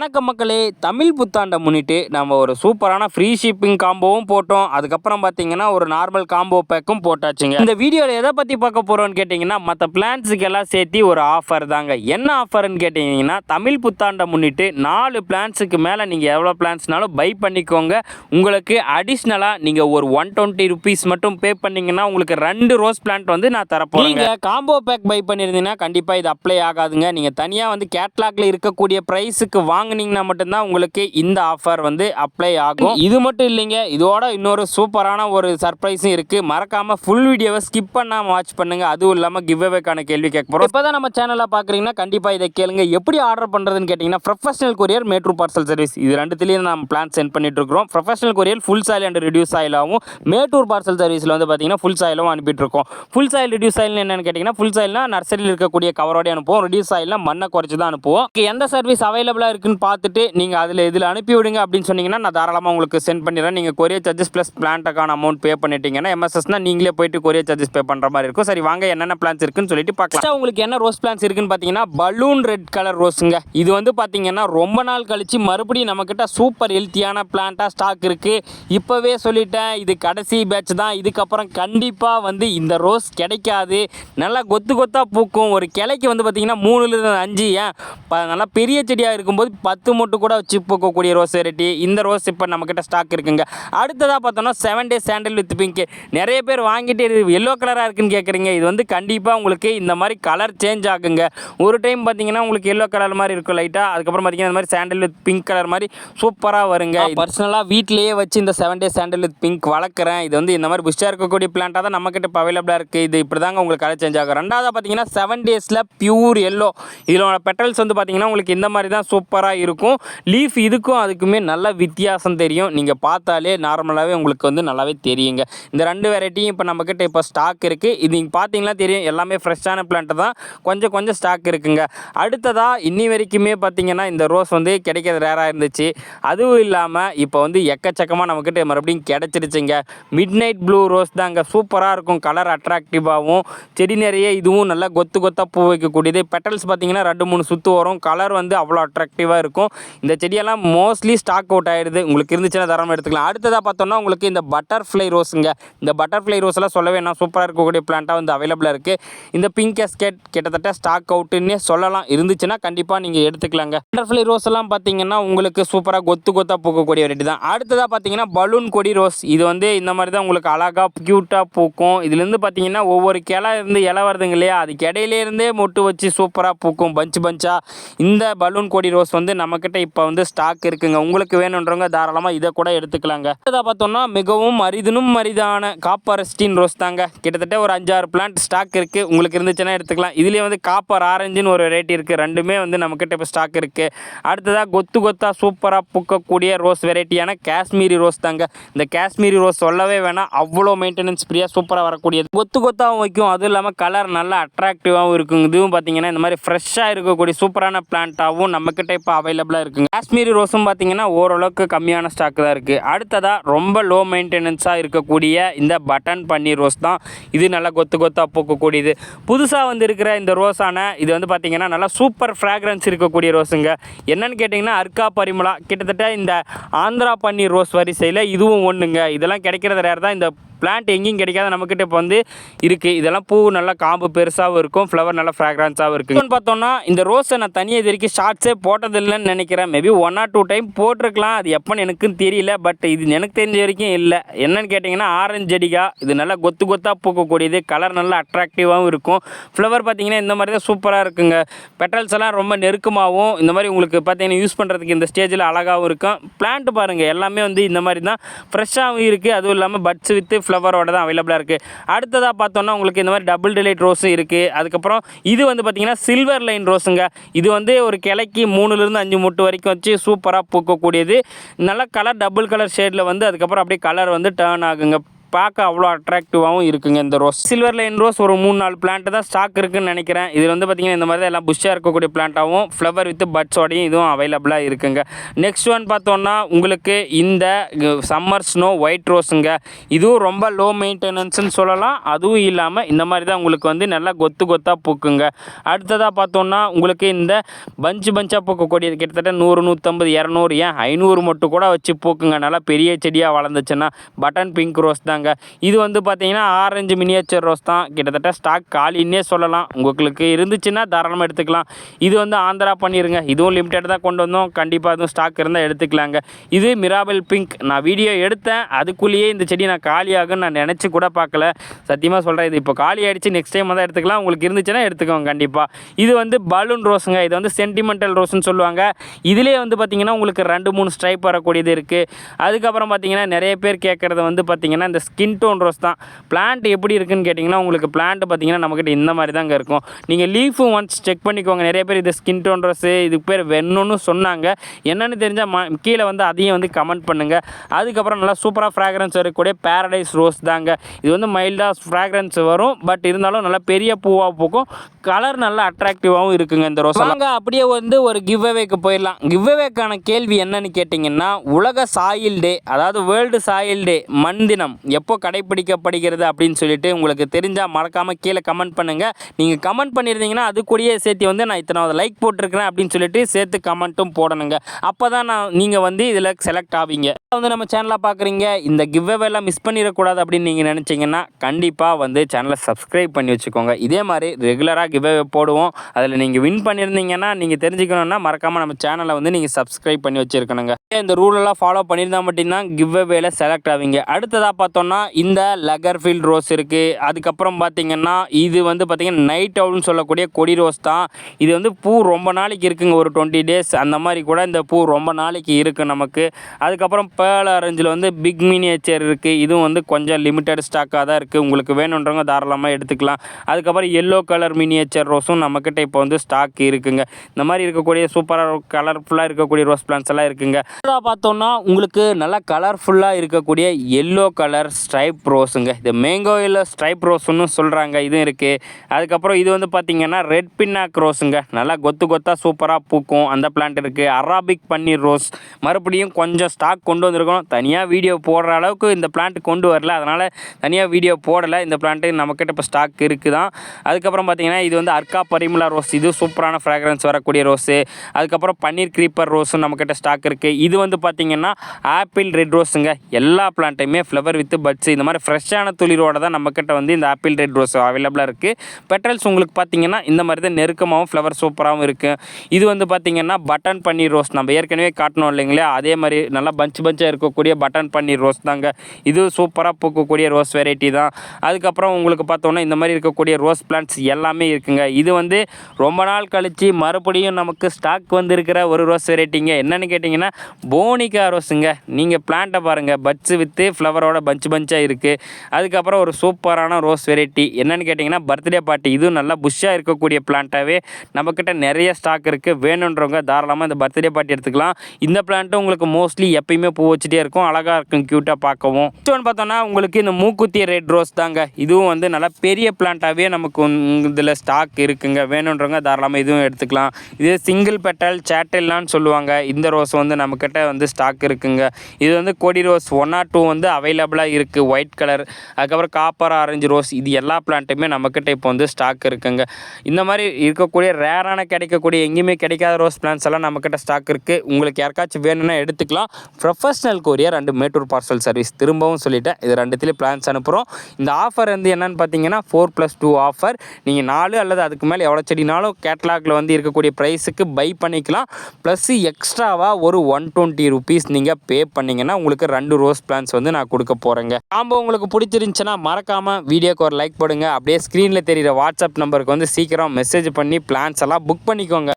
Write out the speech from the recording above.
வணக்கம் மக்களே தமிழ் புத்தாண்டை முன்னிட்டு நம்ம ஒரு சூப்பரான ஃப்ரீ ஷிப்பிங் காம்போவும் போட்டோம். அதுக்கப்புறம் பார்த்தீங்கன்னா ஒரு நார்மல் காம்போ பேக்கும் போட்டாச்சுங்க. இந்த வீடியோவில் எதை பற்றி பார்க்க போகிறோம்னு கேட்டிங்கன்னா மற்ற பிளான்ஸுக்கு எல்லாம் சேர்த்து ஒரு ஆஃபர் தாங்க. என்ன ஆஃபர்னு கேட்டிங்கன்னா தமிழ் புத்தாண்டை முன்னிட்டு நாலு பிளான்ஸுக்கு மேலே நீங்கள் எவ்வளோ பிளான்ஸ்னாலும் பை பண்ணிக்கோங்க. உங்களுக்கு அடிஷ்னலாக நீங்கள் ஒரு ஒன் டுவெண்ட்டி ருபீஸ் மட்டும் பே பண்ணிங்கன்னா உங்களுக்கு ரெண்டு ரோஸ் பிளான்ட் வந்து நான் தரப்போகிறேன் நீங்கள் காம்போ பேக் பை பண்ணியிருந்தீங்கன்னா கண்டிப்பாக இது அப்ளை ஆகாதுங்க. நீங்கள் தனியாக வந்து கேட்லாக்ல இருக்கக்கூடிய ப்ரைஸுக்கு வாங்க வாங்குனீங்கன்னா மட்டும்தான் உங்களுக்கு இந்த ஆஃபர் வந்து அப்ளை ஆகும். இது மட்டும் இல்லைங்க இதோட இன்னொரு சூப்பரான ஒரு சர்ப்ரைஸும் இருக்குது மறக்காமல் ஃபுல் வீடியோவை ஸ்கிப் பண்ணாமல் வாட்ச் பண்ணுங்க. அதுவும் இல்லாமல் கிவ் அவேக்கான கேள்வி கேட்க போகிறோம் இப்போ தான் நம்ம சேனலில் பார்க்குறீங்கன்னா கண்டிப்பாக இதை கேளுங்க. எப்படி ஆர்டர் பண்ணுறதுன்னு கேட்டிங்கன்னா professional courier Mettur parcel service இது ரெண்டுத்துலேயும் நம்ம பிளான் சென்ட் பண்ணிட்டு இருக்கிறோம். Professional courier full soil and reduce ஆயிலாகவும் Mettur parcel சர்வீஸில் வந்து பார்த்தீங்கன்னா ஃபுல் சாயிலும் அனுப்பிட்டு இருக்கோம். ஃபுல் சாயில் ரிடியூஸ் ஆயில் என்னன்னு கேட்டிங்கன்னா ஃபுல் சாயில்னா நர்சரியில் இருக்கக்கூடிய கவரோட அனுப்புவோம். ரிடியூஸ் ஆயில்னா மண்ணை குறைச்சி தான் அனுப்புவோம். எந்த சர்வீஸ் அவைலபிளாக இருக்குன்னு பார்த்துட்டு நீங்கள் அதில் இதில் அனுப்பி விடுங்க அப்படின்னு சொன்னீங்கன்னா நான் தாராளமாக உங்களுக்கு சென்ட் பண்ணிடுறேன். நீங்கள் கொரியர் சார்ஜஸ் ப்ளஸ் பிளான்ட்டுக்கான அமௌண்ட் பே பண்ணிட்டீங்கன்னா எம்எஸ்எஸ்னா நீங்களே போயிட்டு கொரியர் சார்ஜஸ் பே பண்ணுற மாதிரி இருக்கும். சரி வாங்க என்னென்ன பிளான்ஸ் இருக்குன்னு சொல்லிட்டு பார்க்கலாம். உங்களுக்கு என்ன ரோஸ் பிளான்ஸ் இருக்குன்னு பார்த்தீங்கன்னா பலூன் ரெட் கலர் ரோஸுங்க இது வந்து பார்த்தீங்கன்னா ரொம்ப நாள் கழிச்சு மறுபடியும் நம்மக்கிட்ட சூப்பர் ஹெல்த்தியான பிளான்ட்டாக ஸ்டாக் இருக்குது இப்போவே சொல்லிட்டேன் இது கடைசி பேட்ச் தான். இதுக்கப்புறம் கண்டிப்பாக வந்து இந்த ரோஸ் கிடைக்காது. நல்லா கொத்து கொத்தாக பூக்கும். ஒரு கிளைக்கு வந்து பார்த்தீங்கன்னா மூணுலேருந்து அஞ்சு ஏன்? ப- நல்லா பெரிய செடியாக இருக்கும்போது பத்து மொட்டு கூட வச்சு பூக்கக்கூடிய ரோஸ் வெரைட்டி. இந்த ரோஸ் இப்போ நம்மக்கிட்ட ஸ்டாக் இருக்குங்க. அடுத்ததாக பார்த்தோம்னா seven days sandal with pink நிறைய பேர் வாங்கிட்டு இது எல்லோ கலராக இருக்குன்னு கேட்குறீங்க இது வந்து கண்டிப்பாக உங்களுக்கு இந்த மாதிரி கலர் சேஞ்ச் ஆகுங்க. ஒரு டைம் பார்த்தீங்கன்னா உங்களுக்கு எல்லோ கலர் மாதிரி இருக்கும் லைட்டாக அதுக்கப்புறம் பார்த்தீங்கன்னா இந்த மாதிரி சாண்டல் வித் பிங்க் கலர் மாதிரி சூப்பராக வருங்க. பர்சனலாக வீட்டிலேயே வச்சு இந்த seven days sandal with pink வளர்க்குறேன். இது வந்து இந்த மாதிரி புஷ்டாக இருக்கக்கூடிய பிளான்ட்டாக தான் நம்மக்கிட்ட இப்போ அவைலபிளாக இருக்குது இது இப்படி தாங்க உங்களுக்கு கலர் சேஞ்ச் ஆகும். ரெண்டாவது பார்த்தீங்கன்னா செவன் டேஸில் பியூர் எல்லோ இதோட பெட்டல்ஸ் வந்து பார்த்தீங்கன்னா உங்களுக்கு இந்த மாதிரி தான் சூப்பராக இருக்கும். லீஃப் இதுக்கும் அதுக்குமே நல்ல வித்தியாசம் தெரியும். நீங்கள் பார்த்தாலே நார்மலாகவே உங்களுக்கு வந்து நல்லாவே தெரியுங்க. இந்த ரெண்டு வெரைட்டியும் இப்போ நம்மக்கிட்ட இப்போ ஸ்டாக் இருக்குது இது நீங்கள் பார்த்தீங்கன்னா தெரியும். எல்லாமே ஃப்ரெஷ்ஷான பிளான்ட்டு தான். கொஞ்சம் கொஞ்சம் ஸ்டாக் இருக்குங்க. அடுத்ததாக இன்னி வரைக்குமே பார்த்தீங்கன்னா இந்த ரோஸ் வந்து கிடைக்கிறது ரேராக இருந்துச்சு. அதுவும் இல்லாமல் இப்போ வந்து எக்கச்சக்கமாக நம்மக்கிட்ட மறுபடியும் கிடச்சிருச்சுங்க. மிட் நைட் ப்ளூ ரோஸ் தாங்க. சூப்பராக இருக்கும். கலர் அட்ராக்டிவாகவும் செடி நிறைய இதுவும் நல்லா கொத்து கொத்தாக பூ வைக்கக்கூடியது. பெட்டல்ஸ் பார்த்தீங்கன்னா ரெண்டு மூணு சுற்று வரும். கலர் வந்து அவ்வளோ அட்ராக்டிவாக இருக்கும். இந்த செடியெல்லாம் மோஸ்ட்லி ஸ்டாக் அவுட் ஆகிடுது உங்களுக்கு இருந்துச்சுன்னா தரமாக எடுத்துக்கலாம். அடுத்ததாக பார்த்தோம்னா உங்களுக்கு இந்த பட்டர்ஃப்ளை ரோஸுங்க இந்த பட்டர்ஃப்ளை ரோஸ் எல்லாம் சொல்லவே என்ன சூப்பராக இருக்கக்கூடிய பிளான்ட்டாக வந்து அவைலபிளாக இருக்குது இந்த பிங்க் கேஸ்கேட் கிட்டத்தட்ட ஸ்டாக் அவுட்டுன்னே சொல்லலாம். இருந்துச்சுன்னா கண்டிப்பாக நீங்கள் எடுத்துக்கலாங்க. பட்டர்ஃப்ளை ரோஸ் எல்லாம் பார்த்தீங்கன்னா உங்களுக்கு சூப்பராக கொத்து கொத்தாக பூக்கக்கூடிய வெரைட்டி தான். அடுத்ததாக பார்த்தீங்கன்னா பலூன் கொடி ரோஸ் இது வந்து இந்த மாதிரி தான் உங்களுக்கு அழகாக க்யூட்டாக பூக்கும். இதுலேருந்து பார்த்தீங்கன்னா ஒவ்வொரு கிளை இருந்து இலை வருதுங்க இல்லையா? அதுக்கு இடையிலேருந்தே மொட்டு வச்சு சூப்பராக பூக்கும். பஞ்ச் பஞ்சாக இந்த பலூன் கொடி ரோஸ் வந்து நம்மக்கிட்ட இப்போ வந்து ஸ்டாக் இருக்குங்க. உங்களுக்கு வேணுன்றவங்க தாராளமாக இதை கூட எடுத்துக்கலாங்க. அடுத்ததாக பார்த்தோம்னா மிகவும் அரிதினும் அரிதான காப்பர் ஸ்டீன் ரோஸ் தாங்க. கிட்டத்தட்ட ஒரு அஞ்சாறு பிளான்ட் ஸ்டாக் இருக்குது உங்களுக்கு இருந்துச்சுன்னா எடுத்துக்கலாம். இதுலேயே வந்து காப்பர் ஆரஞ்சுன்னு ஒரு வெரைட்டி இருக்குது ரெண்டுமே வந்து நம்மக்கிட்ட இப்போ ஸ்டாக் இருக்குது அடுத்ததாக கொத்து கொத்தாக சூப்பராக பூக்கக்கூடிய ரோஸ் வெரைட்டியான காஷ்மீரி ரோஸ் தாங்க. இந்த காஷ்மீரி ரோஸ் சொல்லவே வேணாம். அவ்வளோ மெயின்டெனன்ஸ் ஃப்ரீயாக சூப்பராக வரக்கூடியது. கொத்து கொத்தாகவும் வைக்கும். அதுவும் இல்லாமல் கலர் நல்லா அட்ராக்டிவாகவும் இருக்கும் இதுவும் பார்த்தீங்கன்னா இந்த மாதிரி ஃப்ரெஷ்ஷாக இருக்கக்கூடிய சூப்பரான பிளான்ட்டாகவும் நம்மக்கிட்ட இப்போ அவைலபிளாக இருக்குங்க. காஷ்மீரி ரோஸும் பார்த்தீங்கன்னா ஓரளவுக்கு கம்மியான ஸ்டாக் தான் இருக்குது அடுத்ததாக ரொம்ப லோ மெயின்டெனன்ஸாக இருக்கக்கூடிய இந்த பட்டன் பன்னீர் ரோஸ் தான். இது நல்லா கொத்து கொத்தாக பூக்கக்கூடியது. புதுசாக வந்து இருக்கிற இந்த ரோஸான இது வந்து பார்த்தீங்கன்னா நல்லா சூப்பர் ஃப்ராக்ரன்ஸ் இருக்கக்கூடிய ரோஸுங்க. என்னென்னு கேட்டிங்கன்னா அர்க்கா பரிமளா. கிட்டத்தட்ட இந்த ஆந்திரா பன்னீர் ரோஸ் வரிசையில் இதுவும் ஒன்றுங்க இதெல்லாம் கிடைக்கிறது ரேர் தான். இந்த பிளான்ட் எங்கேயும் கிடைக்காத நம்மக்கிட்ட இப்போ வந்து இருக்குது இதெல்லாம் பூ நல்லா காம்பு பெருசாகவும் இருக்கும் ஃப்ளவர் நல்லா ஃப்ராக்ரன்ஸாகவும் இருக்குது பார்த்தோம்னா இந்த ரோஸை நான் தனியாக இது வரைக்கும் ஷார்ட்ஸே போட்டதில்லைன்னு நினைக்கிறேன். Maybe one or two time போட்டிருக்கலாம். அது எப்போன்னு எனக்கும் தெரியல. பட் இது எனக்கு தெரிஞ்ச வரைக்கும் இல்லை. என்னன்னு கேட்டிங்கன்னா ஆரஞ்சு ஜெடிகா இது நல்லா கொத்து கொத்தாக பூக்கக்கூடியது. கலர் நல்லா அட்ராக்டிவாகவும் இருக்கும். ஃப்ளவர் பார்த்தீங்கன்னா இந்த மாதிரி தான் சூப்பராக இருக்குங்க. பெட்டல்ஸ் எல்லாம் ரொம்ப நெருக்கமாகவும் இந்த மாதிரி உங்களுக்கு பார்த்தீங்கன்னா யூஸ் பண்ணுறதுக்கு இந்த ஸ்டேஜில் அழகாகவும் இருக்கும். பிளான்ட் பாருங்கள் எல்லாமே வந்து இந்த மாதிரி தான். ஃப்ரெஷ்ஷாகவும் இருக்குது அதுவும் இல்லாமல் பட்ஸ் வித்து ஃப்ளவரோட தான் அவைலபிளாக இருக்குது அடுத்ததாக பார்த்தோன்னா உங்களுக்கு இந்த மாதிரி டபுள் டிலைட் ரோஸும் இருக்குது அதுக்கப்புறம் இது வந்து பார்த்திங்கன்னா சில்வர் லைன் ரோஸுங்க இது வந்து ஒரு கிளைக்கு மூணுலேருந்து அஞ்சு மூட்டு வரைக்கும் வச்சு சூப்பராக பூக்கக்கூடியது. நல்லா கலர் டபுள் கலர் ஷேடில் வந்து அதுக்கப்புறம் அப்படியே கலர் வந்து டேர்ன் ஆகுங்க. பார்க்க அவ்வளோ அட்ராக்டிவாகவும் இருக்குங்க இந்த ரோஸ் சில்வர் லைன் ரோஸ் ஒரு மூணு நாலு பிளான்ட்டு தான் ஸ்டாக் இருக்குன்னு நினைக்கிறேன். இது வந்து பார்த்தீங்கன்னா இந்த மாதிரி தான் எல்லாம் புஷ்ஷாக இருக்கக்கூடிய பிளான்ட்டாகவும் ஃப்ளவர் வித் பட்ஸோடையும் இதுவும் அவைலபிளாக இருக்குங்க. நெக்ஸ்ட் ஒன் பார்த்தோன்னா உங்களுக்கு இந்த சம்மர் ஸ்னோ ஒயிட் ரோஸுங்க இதுவும் ரொம்ப லோ மெயின்டெனன்ஸ்னு சொல்லலாம். அதுவும் இல்லாமல் இந்த மாதிரி தான் உங்களுக்கு வந்து நல்லா கொத்து கொத்தாக பூக்குங்க. அடுத்ததாக பார்த்தோன்னா உங்களுக்கு இந்த பஞ்சு பஞ்சாக பூக்கக்கூடியது கிட்டத்தட்ட நூறு நூற்றம்பது இரநூறு ஏன் ஐநூறு மட்டும் கூட வச்சு பூக்குங்க. நல்லா பெரிய செடியாக வளர்ந்துச்சுன்னா பட்டன் பிங்க் ரோஸ் தாங்க. இது வந்து பார்த்தீங்கன்னா ஆரஞ்சு மினியேச்சர் ரோஸ் தான். கிட்டத்தட்ட ஸ்டாக் காலின்னே சொல்லலாம். உங்களுக்கு இருந்துச்சுன்னா தாராளமாக எடுத்துக்கலாம். இது வந்து ஆந்திரா பண்ணிடுங்க இதுவும் லிமிட்டட் தான் கொண்டு வந்தோம். கண்டிப்பாக அதுவும் ஸ்டாக் இருந்தால் எடுத்துக்கலாங்க. இது மிராபல் பிங்க் நான் வீடியோ எடுத்தேன். அதுக்குள்ளேயே இந்த செடி நான் காலியாகும்னு நான் நினச்சி கூட பார்க்கல. சத்தியமாக சொல்கிறேன் இது இப்போ காலி ஆயிடுச்சு. நெக்ஸ்ட் டைம் தான் எடுத்துக்கலாம். உங்களுக்கு இருந்துச்சுன்னா எடுத்துக்கோங்க கண்டிப்பாக இது வந்து பலூன் ரோஸுங்க இது வந்து சென்டிமெண்டல் ரோஸ்னு சொல்லுவாங்க. இதிலே வந்து பார்த்தீங்கன்னா உங்களுக்கு ரெண்டு மூணு ஸ்ட்ரைப் வரக்கூடியது இருக்குது அதுக்கப்புறம் பார்த்தீங்கன்னா நிறைய பேர் கேட்குறது வந்து பார்த்தீங்கன்னா இந்த ஸ்கின் டோன் ரோஸ் தான். பிளான்ட் எப்படி இருக்குன்னு கேட்டிங்கன்னா உங்களுக்கு பிளான்ட் பார்த்தீங்கன்னா நம்மக்கிட்ட இந்த மாதிரி தாங்க இருக்கும். நீங்கள் லீஃபு ஒன்ஸ் செக் பண்ணிக்கோங்க. நிறைய பேர் இது ஸ்கின் டோன் ரோஸு இதுக்கு பேர் வெண்ணுன்னு சொன்னாங்க. என்னென்னு தெரிஞ்சால் ம கீழே வந்து அதையும் வந்து கமெண்ட் பண்ணுங்கள் அதுக்கப்புறம் நல்லா சூப்பராக ஃப்ராக்ரன்ஸ் வரக்கூடிய பேரடைஸ் ரோஸ் தாங்க. இது வந்து மைல்டாக ஃப்ராக்ரன்ஸ் வரும். பட் இருந்தாலும் நல்லா பெரிய பூவாக பூக்கும். கலர் நல்லா அட்ராக்டிவாகவும் இருக்குங்க இந்த ரோஸ் வாங்க அப்படியே வந்து ஒரு கிவ் அவேக்கு போயிடலாம். கிவ் அவேக்கான கேள்வி என்னன்னு கேட்டிங்கன்னா உலக சாயில் டே அதாவது வேர்ல்டு சாயில் டே மண் தினம் எப்போ கடைப்பிடிக்கப்படுகிறது அப்படின்னு சொல்லிட்டு உங்களுக்கு தெரிஞ்சால் மறக்காமல் கீழே கமெண்ட் பண்ணுங்கள் நீங்கள் கமெண்ட் பண்ணியிருந்தீங்கன்னா அது கூடயே சேர்த்து வந்து நான் இத்தனாவது லைக் போட்டிருக்கிறேன் அப்படின்னு சொல்லிட்டு சேர்த்து கமெண்ட்டும் போடணுங்க. அப்போ தான் நான் நீங்கள் வந்து இதில் செலக்ட் ஆவீங்க. வந்து நம்ம சேனலை பார்க்குறீங்க இந்த கிவ் மிஸ் பண்ணிடக்கூடாது அப்படின்னு நீங்கள் நினச்சிங்கன்னா கண்டிப்பாக வந்து சேனலை சப்ஸ்கிரைப் பண்ணி வச்சுக்கோங்க. இதே மாதிரி ரெகுலராக கிவ்வே போடுவோம். அதில் நீங்கள் வின் பண்ணியிருந்தீங்கன்னா நீங்கள் தெரிஞ்சுக்கணுன்னா மறக்காமல் நம்ம சேனலை வந்து நீங்கள் சப்ஸ்கிரைப் பண்ணி வச்சுருக்கணுங்க. இந்த ரூலெல்லாம் ஃபாலோ பண்ணியிருந்தா மட்டும்தான் கிவ் செலக்ட் ஆவீங்க. அடுத்ததாக பார்த்தோன்னா இந்த லெகர்ஃபீல்ட் ரோஸ் இருக்குது அதுக்கப்புறம் பார்த்தீங்கன்னா இது வந்து பார்த்தீங்கன்னா நைட் அவுல்னு சொல்லக்கூடிய கொடி ரோஸ் தான். இது வந்து பூ ரொம்ப நாளைக்கு இருக்குங்க ஒரு டுவெண்ட்டி டேஸ் அந்த மாதிரி கூட இந்த பூ ரொம்ப நாளைக்கு இருக்குது நமக்கு. அதுக்கப்புறம் பேர்ல் ஆரஞ்சில் வந்து பிக் மினியேச்சர் இருக்குது இதுவும் வந்து கொஞ்சம் லிமிட்டட் ஸ்டாக்காக தான் இருக்குது உங்களுக்கு வேணுன்றவங்க தாராளமாக எடுத்துக்கலாம். அதுக்கப்புறம் எல்லோ கலர் மினியேச்சர் ரோஸும் நம்மக்கிட்ட இப்போ வந்து ஸ்டாக் இருக்குங்க. இந்த மாதிரி இருக்கக்கூடிய சூப்பராக கலர்ஃபுல்லாக இருக்கக்கூடிய ரோஸ் பிளான்ஸ் எல்லாம் இருக்குங்க. பார்த்தோன்னா பார்த்தோம்னா உங்களுக்கு நல்லா கலர்ஃபுல்லாக இருக்கக்கூடிய எல்லோ கலர் ஸ்ட்ரைப் ரோஸுங்க இது மேங்கோயில் ஸ்ட்ரைப் ரோஸ்னு சொல்கிறாங்க இதுவும் இருக்குது அதுக்கப்புறம் இது வந்து பார்த்திங்கன்னா ரெட் பின்னாக் ரோஸுங்க நல்லா கொத்து கொத்தாக சூப்பராக பூக்கும். அந்த பிளான்ட் இருக்குது அராபிக் பன்னீர் ரோஸ் மறுபடியும் கொஞ்சம் ஸ்டாக் கொண்டு வந்திருக்கோம் தனியாக வீடியோ போடுற அளவுக்கு இந்த பிளான்ட் கொண்டு வரல. அதனால் தனியாக வீடியோ போடலை. இந்த பிளான்ட்டு நம்மக்கிட்ட இப்போ ஸ்டாக் இருக்குது தான் அதுக்கப்புறம் பார்த்திங்கன்னா இது வந்து அர்க்கா பரிமலா ரோஸ் இது சூப்பரான ஃப்ராக்ரன்ஸ் வரக்கூடிய ரோஸு அதுக்கப்புறம் பன்னீர் க்ரீப்பர் ரோஸும் நம்மக்கிட்ட ஸ்டாக் இருக்குது இது வந்து பார்த்திங்கன்னா ஆப்பிள் ரெட் ரோஸுங்க எல்லா பிளான்ட்டையுமே ஃப்ளவர் வித்து பட்ஸ் இந்த மாதிரி ஃப்ரெஷ்ஷான துளிரோட தான் நம்மக்கிட்ட வந்து இந்த ஆப்பிள் ரெட் ரோஸ் அவைலபிளாக இருக்குது பெட்ரல்ஸ் உங்களுக்கு பார்த்தீங்கன்னா இந்த மாதிரி தான் நெருக்கமாகவும் ஃப்ளவர் சூப்பராகவும் இருக்குது இது வந்து பார்த்தீங்கன்னா பட்டன் பன்னீர் ரோஸ் நம்ம ஏற்கனவே காட்டணும் இல்லைங்களா அதே மாதிரி நல்லா பஞ்ச் பஞ்சாக இருக்கக்கூடிய பட்டன் பன்னீர் ரோஸ் தாங்க. இது சூப்பராக பூக்கக்கூடிய ரோஸ் வெரைட்டி தான். அதுக்கப்புறம் உங்களுக்கு பார்த்தோன்னா இந்த மாதிரி இருக்கக்கூடிய ரோஸ் பிளான்ட்ஸ் எல்லாமே இருக்குங்க. இது வந்து ரொம்ப நாள் கழித்து மறுபடியும் நமக்கு ஸ்டாக் வந்திருக்கிற ஒரு ரோஸ் வெரைட்டிங்க. என்னென்னு கேட்டிங்கன்னா போனிகா ரோஸுங்க. நீங்கள் பிளான்ட்டை பாருங்கள் பட்ஸ் வித்து ஃப்ளவரோட பஞ்ச் பஞ்சாக இருக்குது அதுக்கப்புறம் ஒரு சூப்பரான ரோஸ் வெரைட்டி. என்னென்னு கேட்டிங்கன்னா பர்த்டே பார்ட்டி இதுவும் நல்லா புஷ்ஷாக இருக்கக்கூடிய பிளான்ட்டாகவே நம்மக்கிட்ட நிறைய ஸ்டாக் இருக்குது வேணுன்றவங்க தாராளமாக இந்த பர்த்டே பார்ட்டி எடுத்துக்கலாம். இந்த பிளான்ட்டும் உங்களுக்கு மோஸ்ட்லி எப்பயுமே பூ வச்சுட்டே இருக்கும். அழகாக இருக்கும் க்யூட்டாக பார்க்கவும். நெக்ஸ்ட் ஒன்று பார்த்தோன்னா உங்களுக்கு இந்த மூக்குத்தி ரெட் ரோஸ் தாங்க. இதுவும் வந்து நல்லா பெரிய பிளான்ட்டாகவே நமக்கு இதில் ஸ்டாக் இருக்குங்க. வேணுன்றவங்க தாராளமாக இதுவும் எடுத்துக்கலாம். இது சிங்கிள் பெட்டல் சேட்டல்லான்னு சொல்லுவாங்க. இந்த ரோஸ் வந்து நம்மக்கிட்ட வந்து ஸ்டாக் இருக்குங்க. இது வந்து கொடி ரோஸ் ஒன் ஆர் டூ வந்து அவைலபிளாக இருக்குது ஒயிட் கலர் அதுக்கப்புறம் காப்பர் ஆரஞ்சு ரோஸ் இது எல்லா பிளான்ட்டுமே நம்மக்கிட்ட இப்போ வந்து ஸ்டாக் இருக்குங்க. இந்த மாதிரி இருக்கக்கூடிய ரேரான கிடைக்கக்கூடிய எங்கேயுமே கிடைக்காத ரோஸ் பிளான்ஸ் எல்லாம் நம்மக்கிட்ட ஸ்டாக் இருக்குது உங்களுக்கு யாருக்காச்சும் வேணும்னா எடுத்துக்கலாம். Professional courier and Mettur parcel service திரும்பவும் சொல்லிட்டேன் இது ரெண்டுத்துலேயும் பிளான்ஸ் அனுப்புகிறோம் இந்த ஆஃபர் வந்து என்னன்னு பார்த்தீங்கன்னா ஃபோர் ப்ளஸ் டூ ஆஃபர் நீங்கள் நாலு அல்லது அதுக்கு மேலே எவ்வளோ செடினாலும் கேட்லாகில் வந்து இருக்கக்கூடிய ப்ரைஸுக்கு பை பண்ணிக்கலாம். ப்ளஸ் எக்ஸ்ட்ராவாக ஒரு ஒன் டுவெண்ட்டி ருபீஸ் நீங்கள் பே பண்ணிங்கன்னா உங்களுக்கு ரெண்டு ரோஸ் பிளான்ஸ் வந்து நான் கொடுக்க போகிறேங்க காம்போ உங்களுக்கு பிடிச்சிருந்துச்சுன்னா மறக்காமல் வீடியோக்கு ஒரு லைக் போடுங்க. அப்படியே ஸ்க்ரீனில் தெரியிற வாட்ஸ்அப் நம்பருக்கு வந்து சீக்கிரம் மெசேஜ் பண்ணி பிளான்ஸ் எல்லாம் புக் பண்ணிக்கோங்க.